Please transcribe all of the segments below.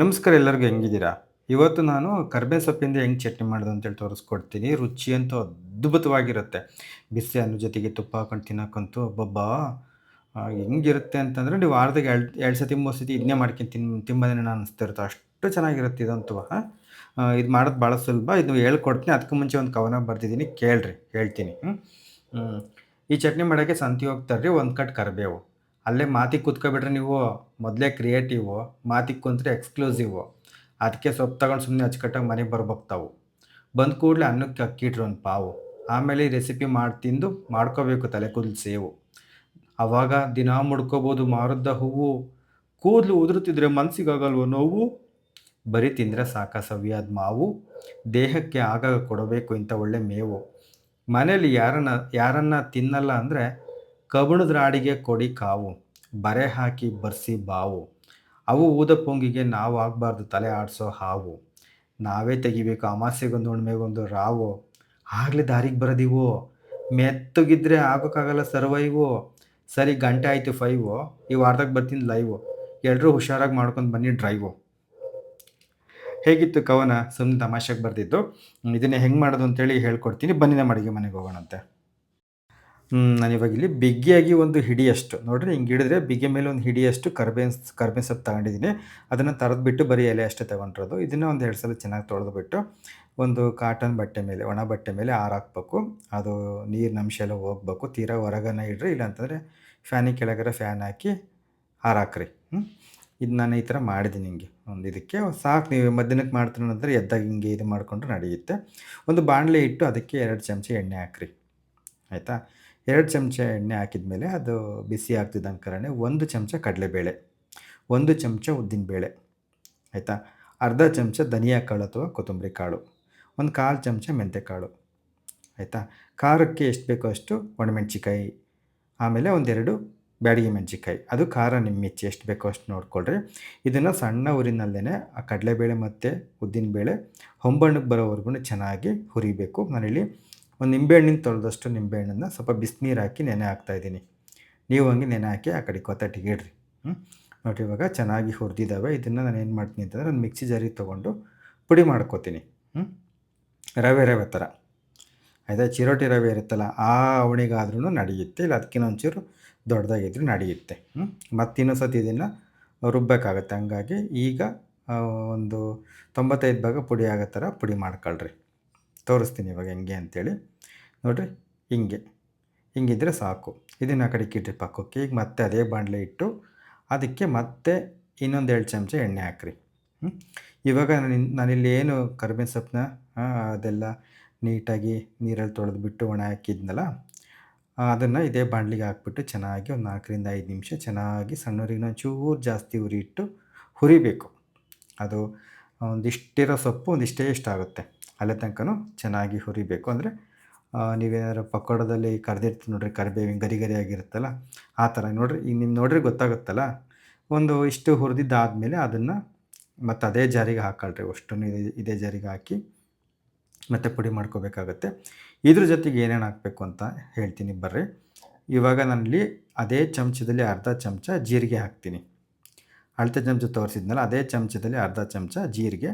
ನಮಸ್ಕಾರ ಎಲ್ಲರಿಗೂ ಹೆಂಗಿದ್ದೀರಾ? ಇವತ್ತು ನಾನು ಕರ್ಬೇ ಸೊಪ್ಪಿಂದ ಹೆಂಗೆ ಚಟ್ನಿ ಮಾಡೋದು ಅಂತೇಳಿ ತೋರಿಸ್ಕೊಡ್ತೀನಿ. ರುಚಿ ಅಂತೂ ಅದ್ಭುತವಾಗಿರುತ್ತೆ. ಬಿಸಿ ಅನ್ನ ಜೊತೆಗೆ ತುಪ್ಪ ಹಾಕೊಂಡು ತಿನ್ನೋಕ್ಕಂತೂ ಒಬ್ಬೊಬ್ಬ ಹೆಂಗಿರುತ್ತೆ ಅಂತಂದರೆ ನೀವು ವಾರದಾಗ ಎರಡು ಎರಡು ಸತಿ, ಮೂರು ಸತಿ ಇದನ್ನೇ ಮಾಡ್ಕೊಂಡು ತಿನ್ ನಾನು ಅನಿಸ್ತಿರುತ್ತೆ ಅಷ್ಟು ಚೆನ್ನಾಗಿರುತ್ತೆ ಇದಂತೂ ಇದು ಮಾಡೋದು ಭಾಳ ಸುಲಭ. ಇದು ಹೇಳ್ಕೊಡ್ತೀನಿ. ಅದಕ್ಕೆ ಮುಂಚೆ ಒಂದು ಕವನ ಬರ್ತಿದ್ದೀನಿ ಕೇಳ್ರಿ, ಹೇಳ್ತೀನಿ ಈ ಚಟ್ನಿ ಮಾಡೋಕ್ಕೆ ಸಂತಿ ಹೋಗ್ತಾರ್ರಿ, ಒಂದು ಕಟ್ ಕರಿಬೇವು. ಅಲ್ಲೇ ಮಾತಿಗೆ ಕೂತ್ಕೊಬಿಟ್ರೆ ನೀವು ಮೊದಲೇ ಕ್ರಿಯೇಟಿವು ಮಾತಿಗೆ ಕುಂತ್ರೆ ಎಕ್ಸ್ಕ್ಲೂಸಿವು ಅದಕ್ಕೆ ಸೊಪ್ಪು ತಗೊಂಡು ಸುಮ್ಮನೆ ಅಚ್ಚುಕಟ್ಟಾಗಿ ಮನೆಗೆ ಬರ್ಬೋಗ್ತಾವು ತಾವು ಬಂದ ಕೂಡಲೇ ಅನ್ನಕ್ಕೆ ಅಕ್ಕಿಟ್ರು ಒಂದು ಪಾವು. ಆಮೇಲೆ ಈ ರೆಸಿಪಿ ಮಾಡಿ ತಿಂದು ಮಾಡ್ಕೋಬೇಕು ತಲೆ ಕೂದಲು ಸೇವು. ಅವಾಗ ದಿನ ಮುಡ್ಕೋಬೋದು ಮಾರುದ್ದ ಹೂವು. ಕೂದಲು ಉದುರುತ್ತಿದ್ರೆ ಮನಸ್ಸಿಗಾಗಲ್ವೋ ನೋವು? ಬರೀ ತಿಂದರೆ ಸಾಕ ಸವಿಯಾದ ಮಾವು. ದೇಹಕ್ಕೆ ಆಗಾಗ ಕೊಡಬೇಕು ಇಂಥ ಒಳ್ಳೆ ಮೇವು. ಮನೇಲಿ ಯಾರನ್ನ ಯಾರನ್ನ ತಿನ್ನಲ್ಲ ಅಂದರೆ ಕಬ್ಬಣದ ರಾಡಿಗೆ ಕೊಡಿ ಕಾವು, ಬರೆ ಹಾಕಿ ಬರ್ಸಿ ಬಾವು. ಅವು ಊದ ಪೊಂಗಿಗೆ ನಾವು ಆಗಬಾರ್ದು ತಲೆ ಆಡಿಸೋ ಹಾವು. ನಾವೇ ತೆಗಿಬೇಕು ಅಮಾಸೆಗೊಂದು ಹುಣ್ಮೆಗೊಂದು ರಾವು. ಆಗಲೇ ದಾರಿಗೆ ಬರೋದಿವು? ಮೆತ್ತಗಿದ್ರೆ ಆಗೋಕ್ಕಾಗಲ್ಲ ಸರ್ವೈವು? ಸರಿ, ಗಂಟೆ ಆಯಿತು ಫೈವು. ಈ ವಾರದಾಗ ಬರ್ತೀನಿ ಲೈವು. ಎಲ್ಲರೂ ಹುಷಾರಾಗಿ ಮಾಡ್ಕೊಂಡು ಬನ್ನಿ ಡ್ರೈವು. ಹೇಗಿತ್ತು ಕವನ? ಸುಮ್ಮನೆ ತಮಾಷೆಗೆ ಬರ್ದಿದ್ದು. ಇದನ್ನೇ ಹೆಂಗೆ ಮಾಡೋದು ಅಂತೇಳಿ ಹೇಳ್ಕೊಡ್ತೀನಿ. ಬನ್ನಿ ನಮ್ಮ ಅಡುಗೆ ಮನೆಗೆ ಹೋಗೋಣಂತೆ. ನಾನು ಇವಾಗ ಇಲ್ಲಿ ಬಿಗಿಯಾಗಿ ಒಂದು ಹಿಡಿಯಷ್ಟು. ನೋಡ್ರಿ, ಹಿಂಗೆ ಹಿಡಿದ್ರೆ ಬಿಗ್ಗೆ ಮೇಲೆ ಒಂದು ಹಿಡಿಯಷ್ಟು ಕರ್ಬೇನ್ ಕರ್ಬೇನ್ ಸೊಪ್ಪು ತಗೊಂಡಿದ್ದೀನಿ ಅದನ್ನು ತರದ್ಬಿಟ್ಟು ಬರೀ ಎಲೆ ಅಷ್ಟೇ ತಗೊಂಡಿರೋದು. ಇದನ್ನು ಒಂದು ಎರಡು ಸಲ ಚೆನ್ನಾಗಿ ತೊಳೆದ್ಬಿಟ್ಟು ಒಂದು ಕಾಟನ್ ಬಟ್ಟೆ ಮೇಲೆ, ಒಣ ಬಟ್ಟೆ ಮೇಲೆ ಹಾರಾಕ್ಬೇಕು ಅದು ನೀರಿನ ಅಂಶ ಎಲ್ಲ ಹೋಗ್ಬೇಕು. ತೀರಾ ಹೊರಗನ ಇಡ್ರಿ, ಇಲ್ಲಾಂತಂದರೆ ಫ್ಯಾನಿಗೆ ಕೆಳಗರ ಫ್ಯಾನ್ ಹಾಕಿ ಹಾರಾಕ್ರಿ ಹ್ಞೂ ಇದು ನಾನು ಈ ಥರ ಮಾಡಿದ್ದೀನಿ ಹಿಂಗೆ. ಒಂದು ಇದಕ್ಕೆ ಸಾಕು, ನೀವು ಮಧ್ಯಾಹ್ನಕ್ಕೆ ಮಾಡ್ತೀನಿ ಅಂದರೆ ಎದ್ದಾಗ ಹಿಂಗೆ ಇದು ಮಾಡಿಕೊಂಡ್ರೆ ನಡೆಯುತ್ತೆ. ಒಂದು ಬಾಣಲೆ ಇಟ್ಟು ಅದಕ್ಕೆ ಎರಡು ಚಮಚ ಎಣ್ಣೆ ಹಾಕ್ರಿ. ಆಯಿತಾ? ಎರಡು ಚಮಚ ಎಣ್ಣೆ ಹಾಕಿದ ಮೇಲೆ ಅದು ಬಿಸಿ ಆಗ್ತಿದ್ದಂಗೆ ಒಂದು ಚಮಚ ಕಡಲೆಬೇಳೆ, ಒಂದು ಚಮಚ ಉದ್ದಿನಬೇಳೆ ಆಯಿತಾ? ಅರ್ಧ ಚಮಚ ಧನಿಯಾ ಕಾಳು ಅಥವಾ ಕೊತ್ತಂಬರಿ ಕಾಳು, ಒಂದು ಕಾಲು ಚಮಚ ಮೆಂತ್ಯಕಾಳು ಆಯಿತಾ? ಖಾರಕ್ಕೆ ಎಷ್ಟು ಬೇಕೋ ಅಷ್ಟು ಒಣಮೆಣ್ಸಿಕಾಯಿ ಆಮೇಲೆ ಒಂದೆರಡು ಬ್ಯಾಡಿಗೆ ಮೆಣಸಿಕಾಯಿ ಅದು ಖಾರ ನಿಮ್ಮ ಎಷ್ಟು ಬೇಕೋ ಅಷ್ಟು ನೋಡ್ಕೊಳ್ರಿ. ಇದನ್ನು ಸಣ್ಣ ಊರಿನಲ್ಲೇ ಆ ಕಡಲೆಬೇಳೆ ಮತ್ತು ಉದ್ದಿನಬೇಳೆ ಹೊಂಬಣ್ಣಕ್ಕೆ ಬರೋವರೆಗೂ ಚೆನ್ನಾಗಿ ಹುರಿಬೇಕು. ನಾನಿಲ್ಲಿ ಒಂದು ನಿಂಬೆಹಣ್ಣಿನ ತೊಳೆದಷ್ಟು ನಿಂಬೆಹಣ್ಣನ್ನು ಸ್ವಲ್ಪ ಬಿಸಿನೀರು ಹಾಕಿ ನೆನೆ ಹಾಕ್ತಾಯಿದ್ದೀನಿ ನೀವು ಹಂಗೆ ನೆನೆ ಹಾಕಿ ಆ ಕಡೆ ಕೊತ್ತಟ್ಟಿಗೆ ಇಡ್ರಿ. ಹ್ಞೂ ನೋಡಿರಿ ಇವಾಗ ಚೆನ್ನಾಗಿ ಹುರಿದಿದ್ದಾವೆ ಇದನ್ನು ನಾನು ಏನು ಮಾಡ್ತೀನಿ ಅಂತಂದರೆ ಒಂದು ಮಿಕ್ಸಿ ಜರಿ ತೊಗೊಂಡು ಪುಡಿ ಮಾಡ್ಕೋತೀನಿ. ಹ್ಞೂ ರವೆ ರವೆ ಥರ ಆಯಿತಾ? ಚಿರೋಟಿ ರವೆ ಇರುತ್ತಲ್ಲ, ಆ ಅವಣಿಗಾದ್ರೂ ನಡೆಯುತ್ತೆ. ಇಲ್ಲ ಅದಕ್ಕಿಂತ ಒಂಚೂರು ದೊಡ್ಡದಾಗಿದ್ರೂ ನಡೆಯುತ್ತೆ. ಹ್ಞೂ ಮತ್ತು ಇನ್ನೊಂದು ಸತಿ ಇದನ್ನು ರುಬ್ಬಬೇಕಾಗತ್ತೆ ಹಂಗಾಗಿ ಈಗ ಒಂದು ತೊಂಬತ್ತೈದು ಭಾಗ ಪುಡಿ ಆಗೋ ಥರ ಪುಡಿ ಮಾಡ್ಕೊಳ್ರಿ. ತೋರಿಸ್ತೀನಿ ಇವಾಗ ಹೆಂಗೆ ಅಂತೇಳಿ. ನೋಡಿರಿ, ಹಿಂಗೆ. ಹಿಂಗಿದ್ರೆ ಸಾಕು. ಇದನ್ನು ಆ ಕಡೆ ಇಟ್ಟರೆ ಪಕ್ಕಕ್ಕೆ ಈಗ ಮತ್ತೆ ಅದೇ ಬಾಣಲೆ ಇಟ್ಟು ಅದಕ್ಕೆ ಮತ್ತೆ ಇನ್ನೊಂದು ಎರಡು ಚಮಚ ಎಣ್ಣೆ ಹಾಕ್ರಿ. ಇವಾಗ ನಾನು ನಾನಿಲ್ಲಿ ಏನು ಕರ್ಬೇವಿನ ಸೊಪ್ಪನ್ನ ಅದೆಲ್ಲ ನೀಟಾಗಿ ನೀರಲ್ಲಿ ತೊಳೆದ್ಬಿಟ್ಟು ಒಣ ಹಾಕಿದ್ನಲ್ಲ, ಅದನ್ನು ಇದೇ ಬಾಣಲಿಗೆ ಹಾಕ್ಬಿಟ್ಟು ಚೆನ್ನಾಗಿ ಒಂದು ನಾಲ್ಕರಿಂದ ಐದು ನಿಮಿಷ ಚೆನ್ನಾಗಿ ಸಣ್ಣೂರಿಗೆ ಒಂಚೂರು ಜಾಸ್ತಿ ಉರಿ ಇಟ್ಟು ಹುರಿಬೇಕು. ಅದು ಒಂದಿಷ್ಟಿರೋ ಸೊಪ್ಪು ಒಂದಿಷ್ಟೇ ಇಷ್ಟ ಆಗುತ್ತೆ. ಅಲ್ಲೇ ತನಕನೂ ಚೆನ್ನಾಗಿ ಹುರಿಬೇಕು. ಅಂದರೆ ನೀವೇನಾದ್ರು ಪಕೋಡದಲ್ಲಿ ಕರೆದಿರ್ತೀವಿ ನೋಡಿರಿ, ಕರಿಬೇವಿನ ಗರಿ ಗರಿ ಆಗಿರುತ್ತಲ್ಲ, ಆ ಥರ ನೋಡಿರಿ. ಈಗ ನಿಮ್ಮ ನೋಡ್ರಿ ಗೊತ್ತಾಗುತ್ತಲ್ಲ, ಒಂದು ಇಷ್ಟು ಹುರಿದಿದ್ದಾದಮೇಲೆ ಅದನ್ನು ಮತ್ತು ಅದೇ ಜಾರಿಗೆ ಹಾಕೊಳ್ರಿ. ಅಷ್ಟನ್ನು ಇದೇ ಇದೇ ಜಾರಿಗೆ ಹಾಕಿ ಮತ್ತು ಪುಡಿ ಮಾಡ್ಕೋಬೇಕಾಗತ್ತೆ. ಇದ್ರ ಜೊತೆಗೆ ಏನೇನು ಹಾಕಬೇಕು ಅಂತ ಹೇಳ್ತೀನಿ ಬರ್ರಿ. ಇವಾಗ ನಾನಲ್ಲಿ ಅದೇ ಚಮಚದಲ್ಲಿ ಅರ್ಧ ಚಮಚ ಜೀರಿಗೆ ಹಾಕ್ತೀನಿ. ಅಳತೆ ಚಮಚ ತೋರಿಸಿದ್ನಲ್ಲ, ಅದೇ ಚಮಚದಲ್ಲಿ ಅರ್ಧ ಚಮಚ ಜೀರಿಗೆ,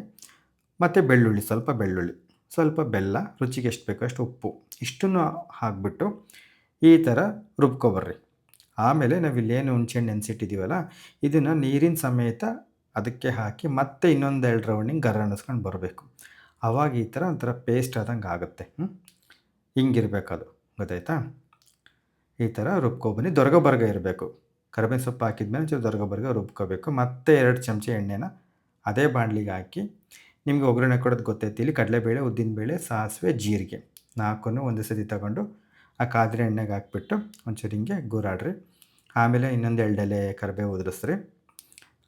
ಮತ್ತು ಬೆಳ್ಳುಳ್ಳಿ, ಸ್ವಲ್ಪ ಬೆಳ್ಳುಳ್ಳಿ, ಸ್ವಲ್ಪ ಬೆಲ್ಲ, ರುಚಿಗೆ ಎಷ್ಟು ಬೇಕೋ ಅಷ್ಟು ಉಪ್ಪು, ಇಷ್ಟನ್ನು ಹಾಕ್ಬಿಟ್ಟು ಈ ಥರ ರುಬ್ಕೊಬರ್ರಿ. ಆಮೇಲೆ ನಾವಿಲ್ಲೇನು ಹುಣ್ಸೆಹಣ್ಣು ನೆನೆಸಿಟ್ಟಿದ್ದೀವಲ್ಲ, ಇದನ್ನು ನೀರಿನ ಸಮೇತ ಅದಕ್ಕೆ ಹಾಕಿ ಮತ್ತೆ ಇನ್ನೊಂದು ಎರಡು ರೌಂಡಿಂಗ್ ಗರ ಅನ್ನಿಸ್ಕೊಂಡು ಬರಬೇಕು. ಆವಾಗ ಈ ಥರ ಒಂಥರ ಪೇಸ್ಟ್ ಆದಂಗೆ ಆಗುತ್ತೆ. ಹ್ಞೂ ಹಿಂಗಿರ್ಬೇಕು ಅದು, ಗೊತ್ತಾಯ್ತಾ? ಈ ಥರ ರುಬ್ಕೊಬನ್ನಿ ದೊರಗಬರ್ಗ ಇರಬೇಕು. ಕರಿಬೇವು ಸೊಪ್ಪು ಹಾಕಿದ್ಮೇಲೆ ಒಂಚೂರು ದೊರಗಬರ್ಗ ರುಬ್ಕೋಬೇಕು. ಮತ್ತೆ ಎರಡು ಚಮಚ ಎಣ್ಣೆನ ಅದೇ ಬಾಣಲಿಗೆ ಹಾಕಿ ನಿಮಗೆ ಒಗ್ಗರಣೆ ಕೊಡೋದು ಗೊತ್ತೈತಿ ಇಲ್ಲಿ ಕಡಲೆಬೇಳೆ, ಉದ್ದಿನಬೇಳೆ, ಸಾಸಿವೆ, ಜೀರಿಗೆ ನಾಲ್ಕನ್ನು ಒಂದು ಸತಿ ತಗೊಂಡು ಆ ಕಾದ್ರೆ ಎಣ್ಣೆಗೆ ಹಾಕ್ಬಿಟ್ಟು ಒಂಚೂರು ಹಿಂಗೆ ಗೂರಾಡ್ರಿ. ಆಮೇಲೆ ಇನ್ನೊಂದು ಎಳ್ಳೆಲೆ ಕರಿಬೇವು ಉದುರಿಸ್ರಿ.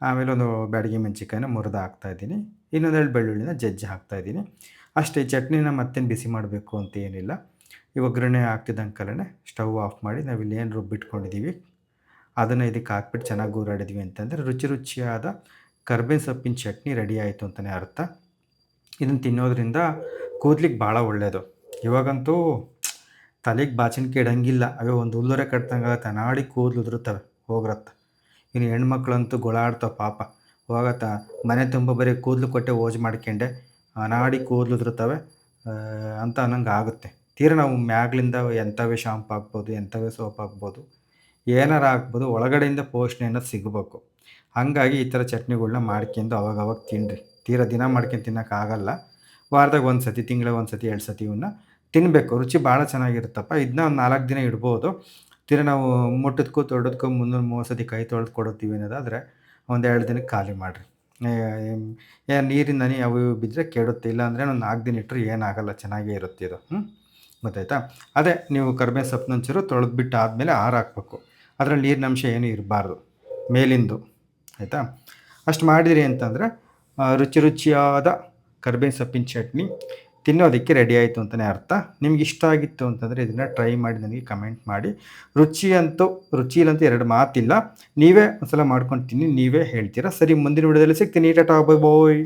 ಆಮೇಲೆ ಒಂದು ಬ್ಯಾಡಗಿ ಮೆಣಸಿಕಾಯಿನ ಮುರಿದು ಹಾಕ್ತಾಯಿದ್ದೀನಿ ಇನ್ನೊಂದು ಎರಡು ಬೆಳ್ಳುಳ್ಳಿನ ಜಜ್ಜಿ ಹಾಕ್ತಾಯಿದ್ದೀನಿ ಅಷ್ಟೇ ಚಟ್ನಿನ ಮತ್ತೇನು ಬಿಸಿ ಮಾಡಬೇಕು ಅಂತ ಏನಿಲ್ಲ. ಈ ಒಗ್ಗರಣೆ ಹಾಕ್ತಿದ್ದಂಗೆ ಸ್ಟವ್ ಆಫ್ ಮಾಡಿ ನಾವು ಇಲ್ಲಿ ಏನು ರುಬ್ಬಿಟ್ಕೊಂಡಿದ್ದೀವಿ. ಅದನ್ನು ಇದಕ್ಕೆ ಹಾಕ್ಬಿಟ್ಟು ಚೆನ್ನಾಗಿ ಗೂರಾಡಿದ್ವಿ ಅಂತಂದರೆ ರುಚಿ ರುಚಿಯಾದ ಕರ್ಬೇವಿನ ಸೊಪ್ಪಿನ ಚಟ್ನಿ ರೆಡಿ ಆಯಿತು ಅಂತಲೇ ಅರ್ಥ. ಇದನ್ನು ತಿನ್ನೋದ್ರಿಂದ ಕೂದ್ಲಿಗೆ ಭಾಳ ಒಳ್ಳೆಯದು ಇವಾಗಂತೂ ತಲೆಗೆ ಬಾಚಣಿಕೆ ಇಡಂಗಿಲ್ಲ ಅವೇ ಒಂದು ಹುಲ್ಲುರೆ ಕಟ್ತಂಗಾಗತ್ತೆ ತನಾಡಿ ಕೂದಲು ಉದುರುತ್ತವೆ ಹೋಗ್ರತ್ತ. ಇನ್ನು ಹೆಣ್ಮಕ್ಳಂತೂ ಗೊಳಾಡ್ತಾವೆ ಪಾಪ. ಹೋಗತ್ತ, ಮನೆ ತುಂಬ ಬರೀ ಕೂದಲು ಕೊಟ್ಟೆ ಓಜ್ ಮಾಡ್ಕೊಂಡೆ, ಅನಾಡಿ ಕೂದಲು ಉದುರುತ್ತವೆ ಅಂತ ಅನ್ನಂಗೆ ಆಗುತ್ತೆ ತೀರಾ ನಾವು ಮ್ಯಾಗ್ಲಿಂದ ಎಂಥವೇ ಶಾಂಪ್ ಹಾಕ್ಬೋದು, ಎಂಥವೇ ಸೋಪ್ ಹಾಕ್ಬೋದು. ಏನಾರು ಹಾಕ್ಬೋದು ಒಳಗಡೆಯಿಂದ ಪೋಷಣೆ ಸಿಗಬೇಕು. ಹಾಗಾಗಿ ಈ ಥರ ಚಟ್ನಿಗಳ್ನ ಮಾಡ್ಕೊಂಡು ಅವಾಗ ಅವಾಗ ತಿನ್ನಿರಿ ತೀರಾ ದಿನ ಮಾಡ್ಕೊಂಡು ತಿನ್ನೋಕ್ಕಾಗಲ್ಲ ವಾರದಾಗ ಒಂದು ಸತಿ ತಿಂಗಳಿಗೆ ಒಂದು ಸತಿ ಎರಡು ಸತಿ ಇವನ್ನ ತಿನ್ನಬೇಕು ರುಚಿ ಭಾಳ ಚೆನ್ನಾಗಿರುತ್ತಪ್ಪ. ಇದನ್ನ ಒಂದು ನಾಲ್ಕು ದಿನ ಇಡ್ಬೋದು. ತೀರಾ ನಾವು ಮುಟ್ಟದಕ್ಕೂ ತೊಡೋದಕ್ಕೂ ಮುನ್ನೂರು ಮೂವತ್ತು ಸತಿ ಕೈ ತೊಳೆದು ಕೊಡುತ್ತೀವಿ ಅನ್ನೋದಾದರೆ ಒಂದು ಎರಡು ದಿನಕ್ಕೆ ಖಾಲಿ ಮಾಡಿರಿ. ಅವು ಇವು ಬಿದ್ದರೆ ಕೆಡುತ್ತೆ. ಇಲ್ಲ ಅಂದರೆ ಒಂದು ನಾಲ್ಕು ದಿನ ಇಟ್ಟರೆ ಏನಾಗಲ್ಲ. ಚೆನ್ನಾಗೇ ಇರುತ್ತೆ ಇದು. ಹ್ಞೂ ಗೊತ್ತಾಯ್ತಾ? ಅದೇ ನೀವು ಕರ್ಬೇವು ಸೊಪ್ಪು ಒಂಚೂರು ತೊಳೆದ್ಬಿಟ್ಟು ಆದಮೇಲೆ ಆರು ಹಾಕ್ಬೇಕು. ಅದರಲ್ಲಿ ನೀರಿನ ಅಂಶ ಏನೂ ಇರಬಾರ್ದು, ಮೇಲಿಂದು, ಆಯಿತಾ? ಅಷ್ಟು ಮಾಡಿದಿರಿ ಅಂತಂದರೆ ರುಚಿ ರುಚಿಯಾದ ಕರ್ಬೇವಿನ ಸೊಪ್ಪಿನ ಚಟ್ನಿ ತಿನ್ನೋದಕ್ಕೆ ರೆಡಿ ಆಯಿತು ಅಂತಲೇ ಅರ್ಥ. ನಿಮ್ಗೆ ಇಷ್ಟ ಆಗಿತ್ತು ಅಂತಂದರೆ ಇದನ್ನು ಟ್ರೈ ಮಾಡಿ ನನಗೆ ಕಮೆಂಟ್ ಮಾಡಿ. ರುಚಿ ಅಂತೂ, ರುಚಿಲಂತೂ ಎರಡು ಮಾತಿಲ್ಲ. ನೀವೇ ಒಂದ್ಸಲ ಮಾಡ್ಕೊಂಡು ತಿನ್ನಿ, ನೀವೇ ಹೇಳ್ತೀರಾ. ಸರಿ, ಮುಂದಿನ ವಿಡಿಯೋದಲ್ಲಿ ಸಿಗ್ತೀನಿ. ಟಾಟಾ ಬಾಯ್ ಬಾಯ್